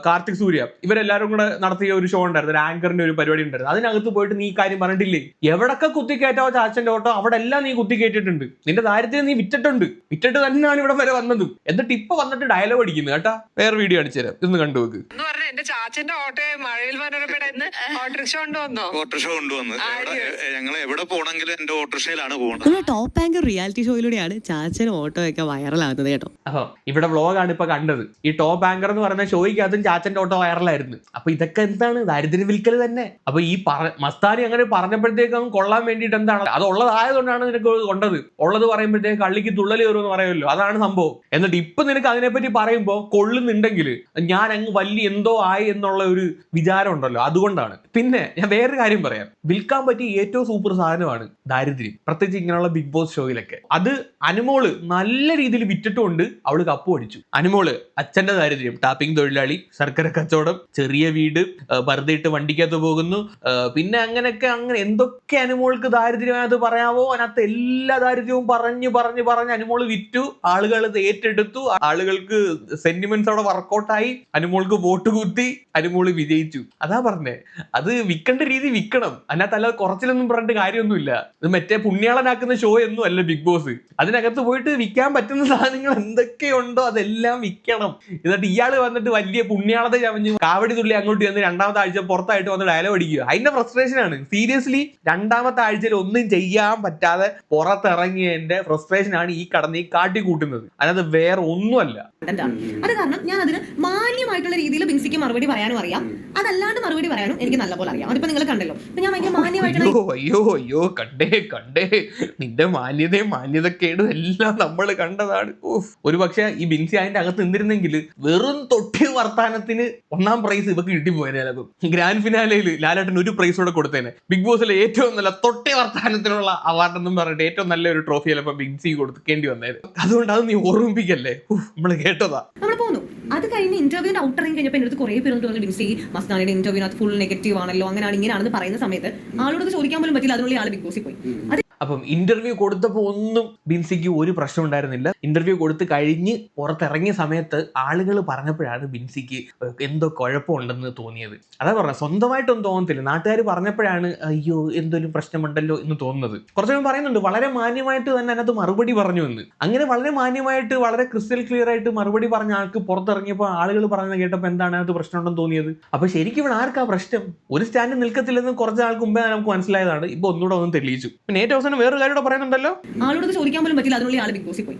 കാർത്തിക് സൂര്യ ഇവരെല്ലാരും കൂടെ നടത്തിയ ഒരു ഷോ ഉണ്ടായിരുന്നു. ആങ്കറിന്റെ ഒരു പരിപാടി ഉണ്ടായിരുന്നു. അതിനകത്ത് പോയിട്ട് നീ കാര്യം പറഞ്ഞിട്ടില്ലേ? എവിടൊക്കെ കുത്തിക്കയറ്റാവോ ചാച്ചന്റെ ഓട്ടോ അവിടെ എല്ലാം നീ കുത്തിക്കയറ്റിട്ടുണ്ട് നിന്റെ ദാരിദ്ര്യം നീ വിറ്റിട്ടുണ്ട്. വിറ്റിട്ട് തന്നെയാണ് ഇവിടെ വരെ വന്നത്. എന്നിട്ട് ഇപ്പൊ വന്നിട്ട് ഡയലോഗ് അടിക്കുന്നു കേട്ടാ. വേറെ വീഡിയോ അടിച്ചു തരാം. ഇന്ന് കണ്ടു നോക്ക്. എന്റെ ചാച്ചന്റെ ഓട്ടോ മഴയിൽ മനോരമയുടെ ഓട്ടോറിക്ഷ കൊണ്ടുവന്നോ? ഓട്ടോറിക്ഷ കൊണ്ടുവന്ന്? ഞങ്ങൾ എവിടെ പോണെങ്കിലും എന്റെ ഓട്ടോറിക്ഷയിലാണ് പോകുന്നത് ടോപ്പ് ആങ്കർ റിയാലിറ്റി ഷോയിലൂടെയാണ് ചാച്ചനും ഓട്ടോ ഒക്കെ വൈറലാകുന്നത് കേട്ടോ. അപ്പൊ ഇവിടെ വ്ളോഗാണ് ഇപ്പൊ കണ്ടത്. ഈ ടോപ്പ് ആങ്കർ എന്ന് പറയുന്ന ഷോയ്ക്കകത്തും ചാച്ചന്റെ ഓട്ടോ വൈറലായിരുന്നു അപ്പൊ ഇതൊക്കെ എന്താണ്? ദാരിദ്ര്യ വിൽക്കൽ തന്നെ. അപ്പൊ ഈ മസ്താരി മസ്താനി അങ്ങനെ പറഞ്ഞപ്പോഴത്തേക്കും കൊള്ളാൻ വേണ്ടിയിട്ട് എന്താണ്? അത് ഉള്ളതായതുകൊണ്ടാണ് നിനക്ക് കൊണ്ടത്. ഉള്ളത് പറയുമ്പോഴത്തേക്ക് കള്ളിക്ക് തുള്ളൽ കയറും എന്ന് പറയുമല്ലോ. അതാണ് സംഭവം. എന്നിട്ട് ഇപ്പൊ നിനക്ക് അതിനെപ്പറ്റി പറയുമ്പോൾ കൊള്ളുന്നുണ്ടെങ്കിൽ ഞാൻ അങ്ങ് വലിയ എന്തോ ആയി എന്നുള്ള ഒരു വിചാരം ഉണ്ടല്ലോ. അതുകൊണ്ടാണ്. പിന്നെ ഞാൻ വേറൊരു കാര്യം പറയാം. വിൽക്കാൻ പറ്റിയ ഏറ്റവും സൂപ്പർ സാധനമാണ് ദാരിദ്ര്യം. പ്രത്യേകിച്ച് ഇങ്ങനെയുള്ള ബിഗ് ബോസ് ഷോയിലൊക്കെ അത് അനുമോൾ നല്ല രീതിയിൽ വിറ്റിട്ടുകൊണ്ട് അവൾ കപ്പ് അടിച്ചു. അനുമോൾ അച്ഛന്റെ ദാരിദ്ര്യം. ടാപ്പിംഗ് തൊഴിലാളി ശർക്കര കച്ചവടം ചെറിയ വീട് വെറുതെ ഇട്ട് വണ്ടിക്കകത്ത് പോകുന്നു. പിന്നെ അങ്ങനെയൊക്കെ അങ്ങനെ എന്തൊക്കെ അനുമോൾക്ക് ദാരിദ്ര്യമായത് പറയാമോ? അതിനകത്ത് എല്ലാ ദാരിദ്ര്യവും പറഞ്ഞു പറഞ്ഞു പറഞ്ഞ് അനുമോൾ വിറ്റു. ആളുകൾ ഏറ്റെടുത്തു. ആളുകൾക്ക് സെന്റിമെന്റ്സ് അവിടെ വർക്കൗട്ടായി അനുമോൾക്ക് വോട്ട് കുത്തി അനുമോൾ വിജയിച്ചു. അതാ പറഞ്ഞേ. അത് വിൽക്കേണ്ട രീതി വിൽക്കണം. അതിനകത്ത് അല്ലാതെ കുറച്ചിലൊന്നും പറഞ്ഞിട്ട് കാര്യമൊന്നുമില്ല. ഇത് മറ്റേ പുണ്യാളനാക്കുന്ന ഷോ ഒന്നും അല്ല ബിഗ് ബോസ് അതിനകത്ത് പോയിട്ട് വിൽക്കാൻ പറ്റുന്ന സാധനങ്ങൾ എന്തൊക്കെയുണ്ടോ അതെല്ലാം വിൽക്കണം. എന്നിട്ട് ഇയാൾ വന്നിട്ട് വലിയ പുണ്യാളത ചമഞ്ഞ് കാവടി തുള്ളി അങ്ങോട്ട് ചെന്ന് രണ്ടാമത്തെ ആഴ്ച പുറത്തായിട്ട് വന്ന് ഡയലോഗ് അടിക്കുക. അതിന്റെ ഫ്രസ്ട്രേഷൻ ആണ്. സീരിയസ്ലി രണ്ടാമത്തെ ആഴ്ചയിൽ ഒന്നും ചെയ്യാൻ പറ്റാതെ പുറത്തിറങ്ങിയതിന്റെ ഫ്രസ്ട്രേഷൻ ആണ് ഈ കടന്ന് ഈ കാട്ടി അതിനകത്ത് വേറെ ഒന്നുമല്ല. അത് കാരണം ഞാൻ അതിന് മാന്യമായിട്ടുള്ള രീതിയിൽ ബിൻസിക്ക് മറുപടി പറയാനും അറിയാം. അതല്ലാണ്ട് മറുപടി പറയാനും എനിക്ക് നല്ലപോലെ അറിയാം. അതിപ്പോ നിങ്ങൾ കണ്ടല്ലോ. അപ്പൊ ഞാൻ ഭയങ്കര മാന്യമായിട്ടുള്ള അയ്യോ അയ്യോ അയ്യോ കണ്ടേ കണ്ടേ. നിന്റെ മാന്യതയും മാന്യതക്കേടും എല്ലാം നമ്മൾ കണ്ടതാണ്. ഉഫ്. ഒരു പക്ഷെ ഈ ബിൻസി അതിന്റെ അകത്ത് നിന്നിരുന്നെങ്കിൽ വെറും തൊട്ടി വർത്താനത്തിന് ഒന്നാം പ്രൈസ് ഇവക്ക് കിട്ടി ചിലപ്പം. ഗ്രാൻഡ് ഫിനാലയിൽ ലാലാട്ടൻ ഒരു പ്രൈസ് കൂടെ കൊടുത്തേനെ. ബിഗ് ബോസിലെ ഏറ്റവും നല്ല തൊട്ടി വർത്താനത്തിനുള്ള അവാർഡ് എന്നും പറഞ്ഞിട്ട് ഏറ്റവും നല്ല ഒരു ട്രോഫി ചിലപ്പോൾ ബിൻസി കൊടുക്കേണ്ടി വന്നേ അതുകൊണ്ട് അത് നീ ഓർമ്മിപ്പിക്കല്ലേ? നമ്മൾ കേട്ടതാ. നമ്മൾ പോന്നു. അത് കഴിഞ്ഞ് ഇന്റർവ്യൂവിന്റെ ഔട്ടർ ഇറങ്ങി കഴിഞ്ഞപ്പോൾ എന്റെ അടുത്ത് കുറേ പേര് തോന്നുന്നു ബിൻസി മസ്താനിയുടെ ഇന്റർവ്യൂവിനകത്ത് ഫുൾ നെഗറ്റീവ് ആണല്ലോ അങ്ങനെയാണ് ഇങ്ങനെയാണെന്ന് പറയുന്ന സമയത്ത് ആളോട് ചോദിക്കാൻ പോലും പറ്റില്ല. അതിനുള്ളിൽ ആൾ ബിഗ് ബോസിൽ പോയി. അത് അപ്പം ഇന്റർവ്യൂ കൊടുത്തപ്പോൾ ഒന്നും ബിൻസിക്ക് ഒരു പ്രശ്നം ഉണ്ടായിരുന്നില്ല. ഇന്റർവ്യൂ കൊടുത്ത് കഴിഞ്ഞ് പുറത്തിറങ്ങിയ സമയത്ത് ആളുകൾ പറഞ്ഞപ്പോഴാണ് ബിൻസിക്ക് എന്തോ കുഴപ്പമുണ്ടെന്ന് തോന്നിയത്. അതാ പറഞ്ഞത് സ്വന്തമായിട്ടൊന്നും തോന്നത്തില്ല. നാട്ടുകാർ പറഞ്ഞപ്പോഴാണ് അയ്യോ എന്തെങ്കിലും പ്രശ്നമുണ്ടല്ലോ എന്ന് തോന്നുന്നത്. കുറച്ചു പേര് പറയുന്നുണ്ട് വളരെ മാന്യമായിട്ട് തന്നെ അതിനകത്ത് മറുപടി പറഞ്ഞു എന്ന്. അങ്ങനെ വളരെ മാന്യമായിട്ട് വളരെ ക്രിസ്റ്റൽ ക്ലിയർ ആയിട്ട് മറുപടി പറഞ്ഞ ആൾക്ക് പുറത്തിറങ്ങിയപ്പോൾ ആളുകൾ പറഞ്ഞത് കേട്ടപ്പോൾ എന്താണ് അതിനകത്ത് പ്രശ്നമുണ്ടെന്ന് തോന്നിയത്? അപ്പൊ ശരിക്കും ഇവിടെ ആർക്കാ പ്രശ്നം? ഒരു സ്റ്റാൻഡ് നിൽക്കത്തില്ലെന്ന് കുറച്ച് ആൾക്ക് മുമ്പേ നമുക്ക് മനസ്സിലായതാണ്. ഇപ്പൊ ഒന്നുകൂടെ ഒന്ന് തെളിയിച്ചു. പിന്നെ ഏറ്റവും അവസാനം വേറൊരു കാര്യം പറയുന്നുണ്ടല്ലോ? ആളോട് ചോദിക്കാൻ പോലും പറ്റില്ല അതിനുള്ളിൽ ആൾ ബിഗ് ബോസിൽ പോയി.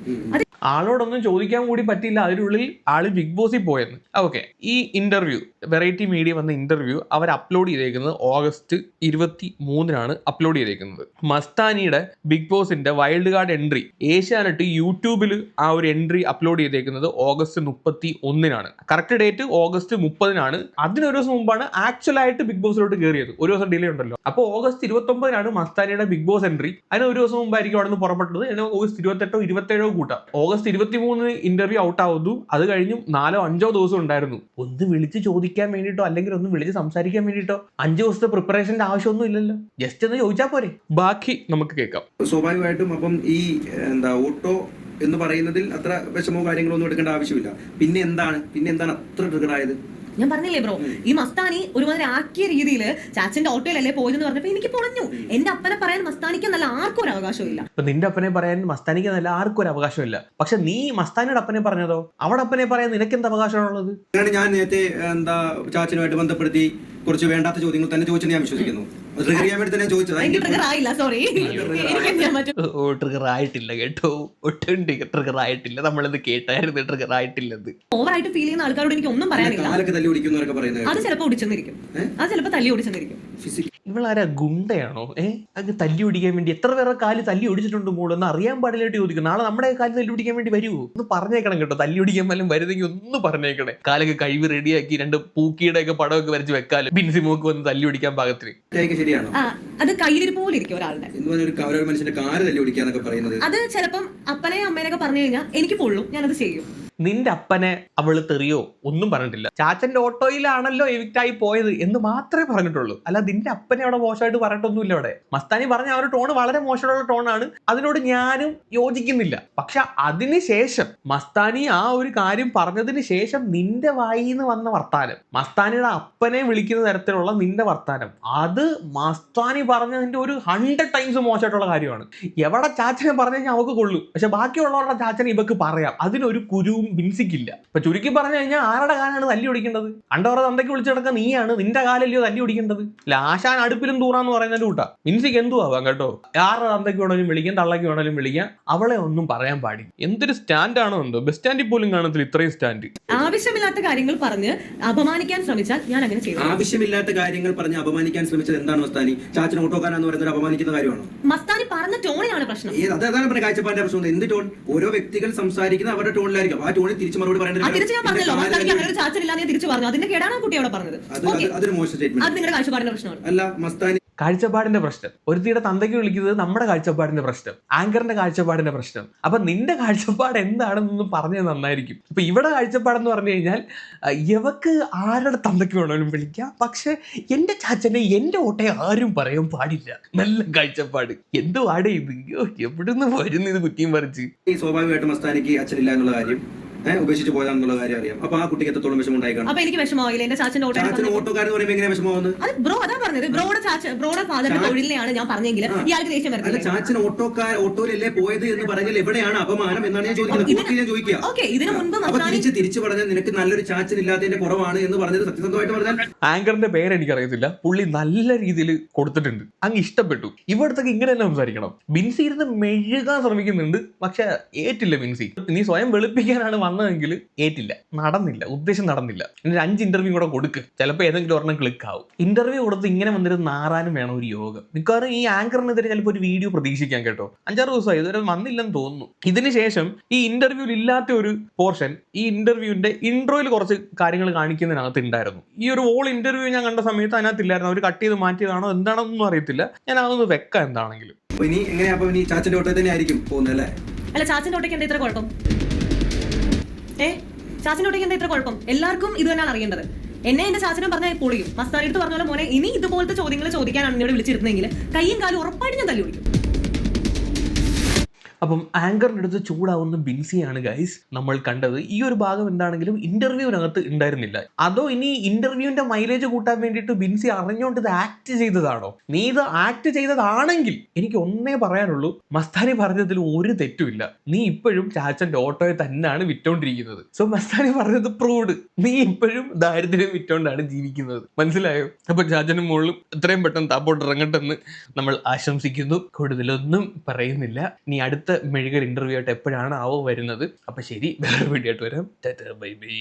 ആളോടൊന്നും ചോദിക്കാൻ കൂടി പറ്റില്ല അതിനുള്ളിൽ ആൾ ബിഗ് ബോസിൽ പോയെന്ന്. ഓക്കെ ഈ ഇന്റർവ്യൂ വെറൈറ്റി മീഡിയ വന്ന ഇന്റർവ്യൂ അവർ അപ്ലോഡ് ചെയ്തേക്കുന്നത് ഓഗസ്റ്റ് ഇരുപത്തി മൂന്നിനാണ് അപ്ലോഡ് ചെയ്തേക്കുന്നത്. മസ്താനിയുടെ ബിഗ് ബോസിന്റെ വൈൽഡ് കാർഡ് എൻട്രി ഏഷ്യാനെട്ട് യൂട്യൂബിൽ ആ ഒരു എൻട്രി അപ്ലോഡ് ചെയ്തേക്കുന്നത് ഓഗസ്റ്റ് മുപ്പത്തി ഒന്നിനാണ് കറക്റ്റ് ഡേറ്റ് ഓഗസ്റ്റ് മുപ്പതിനാണ്. അതിനൊരു ദിവസം മുമ്പാണ് ആക്ച്വൽ ആയിട്ട് ബിഗ് ബോസിലോട്ട് കയറിയത് ഒരു ദിവസം ഡിലേ ഉണ്ടല്ലോ. അപ്പോൾ ഓഗസ്റ്റ് ഇരുപത്തി ഒമ്പതിനാണ് മസ്താനിയുടെ ബിഗ് ബോസ് എൻട്രി അതിന് ഒരു ദിവസം മുമ്പായിരിക്കും അവിടെ നിന്ന് പുറപ്പെട്ടത്. അതിന് ഓഗസ്റ്റ് ഇരുപത്തെട്ടോ ഇരുപത്തേഴോ കൂട്ടാം. ഓഗസ്റ്റ് ഇരുപത്തി മൂന്നിന് ഇന്റർവ്യൂ ഔട്ട് ആവുന്നു. അത് കഴിഞ്ഞും നാലോ അഞ്ചോ ദിവസം ഉണ്ടായിരുന്നു. ഒന്ന് വിളിച്ച് ചോദിക്കാൻ വേണ്ടിയിട്ടോ അല്ലെങ്കിൽ ഒന്ന് വിളിച്ച് സംസാരിക്കാൻ വേണ്ടിയിട്ടോ അഞ്ച് ദിവസത്തെ പ്രിപ്പറേഷന്റെ ആവശ്യമൊന്നും ഇല്ലല്ലോ. ജസ്റ്റ് ഒന്ന് ചോദിച്ചാൽ പോരെ. ബാക്കി നമുക്ക് കേൾക്കാം. സ്വാഭാവികമായിട്ടും അപ്പം ഈ എന്താ ഓട്ടോ എന്ന് പറയുന്നതിൽ അത്ര വിഷമോ കാര്യങ്ങളൊന്നും എടുക്കേണ്ട ആവശ്യമില്ല. പിന്നെ എന്താണ്? പിന്നെ എന്താണ് അത്ര ട്രിഗർ ആയത്? ഞാൻ പറഞ്ഞില്ലേ ബ്രോ ഈ മസ്താനി ഒരുമാതിരി ആക്കിയ രീതിയിൽ ചാച്ചന്റെ ഓട്ടോയിലല്ലേ പോയതെന്ന് പറഞ്ഞപ്പോ എനിക്ക് പൊളഞ്ഞു. എന്റെ അപ്പനെ പറയാൻ മസ്താനിക്ക് നല്ല ആർക്കും ഒരു അവകാശമില്ല ഇപ്പൊ നിന്റെ അപ്പനെ പറയാൻ മസ്താനിക്ക് നല്ല ആർക്കും ഒരു അവകാശമില്ല പക്ഷെ നീ മസ്താനിയുടെ അപ്പനെ പറഞ്ഞതോ? അവിടെ അപ്പനെ പറയാൻ നിനക്ക് എന്ത് അവകാശമാണുള്ളത്? ഞാൻ നേരത്തെ എന്താ ചാച്ചനുമായിട്ട് ബന്ധപ്പെടുത്തി കുറച്ച് വേണ്ടാത്ത ചോദ്യങ്ങൾ തന്നെ ചോദിച്ചു ഞാൻ വിശ്വസിക്കുന്നു. ട്രിഗർ ചെയ്യാൻ വേണ്ടി തന്നെ ചോദിച്ചത്. ട്രിഗർ ആയില്ല സോറി എനിക്ക് എന്ത് ചെയ്യാൻ ഓ ട്രിഗർ ആയിട്ടില്ല കേട്ടോ. ഒട്ടും ട്രിഗർ ആയിട്ടില്ല. നമ്മളിത് കേട്ടായിരുന്നു ട്രിഗർ ആയിട്ടില്ലെന്ന്. ഓവറായിട്ട് ഫീൽ ചെയ്യുന്ന ആൾക്കാരോട് എനിക്ക് ഒന്നും പറയാനില്ല. അത് ചിലപ്പോൾ ഓടിച്ചെന്നിരിക്കും. അത് ചിലപ്പോൾ തല്ലി ഓടിച്ചെന്നിരിക്കും. ഇവളാരാ ഗുണ്ടയാണോ? ഏ? അങ്ങ് തല്ലി ഓടിക്കാൻ വേണ്ടി എത്ര പേരുടെ കാൽ തല്ലി ഓടിച്ചിട്ടുണ്ട് മോൾ? എന്ന് അറിയാൻ പാടില്ലായിട്ട് ചോദിക്കും നാളെ നമ്മുടെ കാൽ തല്ലി ഓടിക്കാൻ വേണ്ടി വരുമോ ഒന്ന് പറഞ്ഞേക്കണം കേട്ടോ. തല്ലി ഓടിക്കാൻ വല്ലതും വരുന്നെങ്കിൽ ഒന്ന് പറഞ്ഞേക്കണേ. കാലൊക്കെ കഴിവ് റെഡിയാക്കി രണ്ട് പൂക്കിയുടെ ഒക്കെ പടമൊക്കെ വരച്ച് വെക്കാലും. ബിൻസി മോക്ക് വന്ന് തല്ലി ഓടിക്കാൻ പാകത്തിന്. ശരിയാണോ? അത് കയ്യിലിരിപ്പ് പോലെ ഇരിക്കും ഒരാളുടെ. എന്ന് പറഞ്ഞ ഒരു ക- മനുഷ്യന്റെ കാൽ തല്ലി ഓടിക്കാന്നൊക്കെ പറയുന്നത്. അത് ചിലപ്പം അപ്പനെയും അമ്മേനൊക്കെ പറഞ്ഞു കഴിഞ്ഞാൽ എനിക്ക് പൊള്ളും. ഞാനത് ചെയ്യും. നിന്റെ അപ്പനെ അവൾ തെറിയോ ഒന്നും പറഞ്ഞിട്ടില്ല. ചാച്ചന്റെ ഓട്ടോയിലാണല്ലോ എവിക്റ്റായി പോയത് എന്ന് മാത്രമേ പറഞ്ഞിട്ടുള്ളൂ. അല്ല നിന്റെ അപ്പനെ അവിടെ മോശമായിട്ട് പറഞ്ഞിട്ടൊന്നുമില്ല അവിടെ. മസ്താനി പറഞ്ഞ ആ ഒരു ടോൺ വളരെ മോശമുള്ള ടോണാണ് അതിനോട് ഞാനും യോജിക്കുന്നില്ല. പക്ഷെ അതിനുശേഷം മസ്താനി ആ ഒരു കാര്യം പറഞ്ഞതിന് ശേഷം നിന്റെ വായിന്ന് വന്ന വർത്താനം മസ്താനിയുടെ അപ്പനെ വിളിക്കുന്ന തരത്തിലുള്ള നിന്റെ വർത്താനം അത് മസ്താനി പറഞ്ഞതിന്റെ ഒരു ഹൺഡ്രഡ് ടൈംസ് മോശമായിട്ടുള്ള കാര്യമാണ്. എവിടെ ചാച്ചനെ പറഞ്ഞു കഴിഞ്ഞാൽ അവക്ക് കൊള്ളു. പക്ഷെ ബാക്കിയുള്ളവരുടെ ചാച്ചനെ ഇവക്ക് പറയാം. അതിനൊരു കുരുവും ബിൻസിക്കില്ല ഇപ്പൊ ചുരുക്കി പറഞ്ഞു കഴിഞ്ഞാൽ ആരുടെ കാലാണ് തല്ലി ഓടിക്കേണ്ടത്? അണ്ടവറ തന്തയ്ക്ക് വിളിച്ചു കിടക്കാൻ നീയാണ് നിന്റെ കാലല്ലയോ തല്ലി ഒടിക്കേണ്ടത് ലാശാൻ അടുപ്പിലും തൂറാന്ന് പറയുന്നതിന്റെ കൂട്ടാ. ഹിംസിക്ക് എന്തു ആവാം കേട്ടോ? ആരുടെ തന്തയ്ക്ക് വേണമെങ്കിലും വിളിക്കാം തള്ളയ്ക്ക് വേണമെങ്കിലും വിളിക്കാം. അവളെ ഒന്നും പറയാൻ പാടില്ല. എന്തൊരു സ്റ്റാൻഡാണോ എന്തോ. ബസ് സ്റ്റാൻഡിൽ പോലും കാണത്തില്ല ഇത്രയും സ്റ്റാൻഡ്. ആവശ്യമില്ലാത്ത കാര്യങ്ങൾ പറഞ്ഞ് അപമാനിക്കാൻ ശ്രമിച്ചാൽ ഞാൻ അങ്ങനെ ചെയ്യും ആവശ്യമില്ലാത്ത കാര്യങ്ങൾ പറഞ്ഞ് അപമാനിക്കാൻ ശ്രമിച്ചത് എന്താണ് മസ്താനി? ചാച്ചൻ ഓട്ടോക്കാരാന്ന് പറയുന്നത് അപമാനിക്കുന്ന കാര്യമാണോ? മസ്താനി പറഞ്ഞ ടോണിലാണ് പ്രശ്നം. ഏത് അത് അതാണ് പറഞ്ഞ കാഴ്ചപ്പാടിന്റെ പ്രശ്നം. എന്ത് ടോൺ? ഓരോ വ്യക്തികൾ സംസാരിക്കുന്ന അവരുടെ ടോണിലായിരിക്കും. ആ ടോണിൽ തിരിച്ചു മറുപടി പറയേണ്ടത് തിരിച്ച് ഞാൻ പറഞ്ഞല്ലോ. മസ്താനിക്ക് അങ്ങനെ ഒരു ചാച്ചനില്ലാന്ന് ഞാൻ തിരിച്ചു പറഞ്ഞു. അതിന്റെ കേടാണ് ആ കുട്ടി അവിടെ പറഞ്ഞത്? അത് ഓക്കെ. അത് അതൊരു മോശം അത് സ്റ്റേറ്റ്മെന്റ് നിങ്ങളുടെ കാഴ്ചപ്പാടിന്റെ പ്രശ്നമാണ്. അല്ല മസ്താനി കാഴ്ചപ്പാടിന്റെ പ്രശ്നം. ഒരുത്തിയുടെ തന്തയ്ക്ക് വിളിക്കുന്നത് നമ്മുടെ കാഴ്ചപ്പാടിന്റെ പ്രശ്നം. ആങ്കറിന്റെ കാഴ്ചപ്പാടിന്റെ പ്രശ്നം. അപ്പൊ നിന്റെ കാഴ്ചപ്പാട് എന്താണെന്നൊന്ന് പറഞ്ഞത് നന്നായിരിക്കും. ഇപ്പൊ ഇവിടെ കാഴ്ചപ്പാടെന്ന് പറഞ്ഞു കഴിഞ്ഞാൽ അഹ് ഇവക്ക് ആരുടെ തന്തയ്ക്ക് വേണമെങ്കിലും വിളിക്കാം. പക്ഷെ എന്റെ ചാച്ചനെ എന്റെ ഓട്ടയെ ആരും പറയാൻ പാടില്ല. നല്ല കാഴ്ചപ്പാട്. എന്തുവാടേ ഇത്? അയ്യോ എവിടുന്ന് വരുന്നത് ഇത് കുറ്റിയും പറിച്ച്? സ്വാഭാവികമായിട്ടും മസ്താനിക്ക് അച്ഛനില്ല എന്നുള്ള കാര്യം ഉപേക്ഷിച്ച് പോയതാണെന്നുള്ള കാര്യം അറിയാം. അപ്പൊ ആ കുട്ടിക്ക് എത്രത്തോളം വിഷമം ഉണ്ടായി കാണും അപ്പൊ എനിക്ക് വിഷമമായില്ല എന്റെ ചാച്ചന്റെ ഓട്ടോ ചാച്ചൻ ഓട്ടോക്കാരെന്ന് പറയുമ്പോൾ എങ്ങനെ വിഷമമാവുന്നത്? അത് ബ്രോ അതാ പറഞ്ഞത്. ബ്രോയുടെ ചാച്ച ബ്രോയുടെ ഫാദറിന്റെ തൊഴിലിനെയാണ് ഞാൻ പറഞ്ഞെങ്കിൽ ഇയാൾക്ക് ദേഷ്യം അല്ല വരുന്നത് ചാച്ചൻ ഓട്ടോക്കാർ ഓട്ടോയിലല്ലേ പോയത് എന്ന് പറഞ്ഞാൽ എവിടെയാണ് അപമാനം എന്നാണ് ഞാൻ ചോദിക്കുന്നത്. കുട്ടി ഞാൻ ചോദിക്കുക. ഓക്കെ ഇതിനു മുൻപ് അപ്പൊ മസ്താനി തിരിച്ച് തിരിച്ചു പറഞ്ഞാൽ നിനക്ക് നല്ലൊരു ചാച്ചൻ ഇല്ലാത്തതിന്റെ കുറവാണ് എന്ന് പറഞ്ഞത് സത്യസന്ധമായിട്ട് പറഞ്ഞാൽ ആങ്കറിന്റെ പേര് എനിക്കറിയത്തില്ല. പുള്ളി നല്ല രീതിയിൽ കൊടുത്തിട്ടുണ്ട്. അങ്ങ് ഇഷ്ടപ്പെട്ടു. ഇവിടത്തൊക്കെ ഇങ്ങനെ തന്നെ സംസാരിക്കണം. ബിൻസി ഇരുന്ന് മെഴുകാൻ ശ്രമിക്കുന്നുണ്ട്. പക്ഷെ ഏറ്റില്ല ബിൻസി. നീ സ്വയം വെളുപ്പിക്കാനാണ് വന്നതെങ്കിൽ ഏറ്റില്ല. നടന്നില്ല. ഉദ്ദേശം നടന്നില്ല. ഇനി ഒരു അഞ്ച് ഇന്റർവ്യൂ കൂടെ കൊടുക്ക്. ചിലപ്പോൾ ഏതെങ്കിലും ഒരെണ്ണം ക്ലിക്ക് ആവും. ഇന്റർവ്യൂ കൊടുത്ത് ഇങ്ങനെ വന്നിട്ട് നാറാനും വേണം ഒരു യോഗം. മിക്കവാറും ഈ ആങ്കറിനെതിരെ ചിലപ്പോൾ ഒരു വീഡിയോ പ്രതീക്ഷിക്കാം കേട്ടോ. അഞ്ചാറ് ദിവസമായി. ഇതുവരെ വന്നില്ലെന്ന് തോന്നുന്നു. ഇതിനുശേഷം ഈ ഇന്റർവ്യൂവിൽ ഇല്ലാത്ത ഒരു പോർഷൻ ഈ ഇന്റർവ്യൂവിന്റെ ഇൻട്രോയിൽ കുറച്ച് കാര്യങ്ങൾ കാണിക്കുന്നതിനകത്ത് ഉണ്ടായിരുന്നു ഈ ഒരു ഓൾ ഇന്റർവ്യൂ ഞാൻ കണ്ട സമയത്ത് അതിനകത്തില്ലായിരുന്നു. അവർ കട്ട് ചെയ്ത് മാറ്റിയതാണോ എന്താണെന്നൊന്നും അറിയത്തില്ല. ഞാൻ അതൊന്ന് വെക്കാം എന്താണെങ്കിലും. ഇനി എങ്ങനെയാ? ഇനി ചാച്ചന്റെ ഓട്ടത്തിൽ തന്നെ ആയിരിക്കും പോകുന്നത് അല്ലേ? അല്ല ചാച്ചന്റെ ഓട്ടയ്ക്ക് എന്താ ഇത്ര കുഴപ്പം? ഏ? ചാച്ചന്റെ ഓട്ടോയ്ക്ക് എന്താ ഇത്ര കുഴപ്പം? എല്ലാവർക്കും ഇത് തന്നെയാണ് അറിയേണ്ടത്. എന്നെ എന്റെ ചാച്ചനും പറഞ്ഞാൽ പൊളിയും. മസ്താരി എടുത്ത് പറഞ്ഞ പോലെ മോനെ ഇനി ഇതുപോലത്തെ ചോദ്യങ്ങൾ ചോദിക്കാനാണ് എന്നോട് വിളിച്ചിരുന്നെങ്കിൽ കയ്യും കാലും ഉറപ്പായിട്ട് ഞാൻ തല്ലി പിടിക്കും അപ്പം ആങ്കറിന്റെ അടുത്ത് ചൂടാവുന്ന ബിൻസിയാണ് ഗൈസ് നമ്മൾ കണ്ടത്. ഈ ഒരു ഭാഗം എന്താണെങ്കിലും ഇന്റർവ്യൂവിനകത്ത് ഉണ്ടായിരുന്നില്ല. അതോ ഇനി ഇന്റർവ്യൂവിന്റെ മൈലേജ് കൂട്ടാൻ വേണ്ടിയിട്ട് ബിൻസി അറിഞ്ഞുകൊണ്ട് ഇത് ആക്ട് ചെയ്തതാണോ? നീ ഇത് ആക്ട് ചെയ്തതാണെങ്കിൽ എനിക്ക് ഒന്നേ പറയാനുള്ളൂ മസ്താനി പറഞ്ഞതിൽ ഒരു തെറ്റുമില്ല. നീ ഇപ്പോഴും ചാച്ചന്റെ ഓട്ടോയെ തന്നെയാണ് വിറ്റോണ്ടിരിക്കുന്നത്. സോ മസ്താനി പറഞ്ഞത് പ്രൂഡ് നീ ഇപ്പോഴും ദാരിദ്ര്യം വിറ്റോണ്ടാണ് ജീവിക്കുന്നത്. മനസ്സിലായോ? അപ്പൊ ചാച്ചനും മുകളിലും എത്രയും പെട്ടെന്ന് താപ്പോട്ട് ഇറങ്ങട്ടെന്ന് നമ്മൾ ആശംസിക്കുന്നു. കൂടുതലൊന്നും പറയുന്നില്ല. നീ അടുത്ത മെഴുകൽ ഇന്റർവ്യൂ ആയിട്ട് എപ്പോഴാണ് ആവോ വരുന്നത്? അപ്പൊ ശരി വേറെ വീഡിയോ ആയിട്ട് വരാം. Bye bye.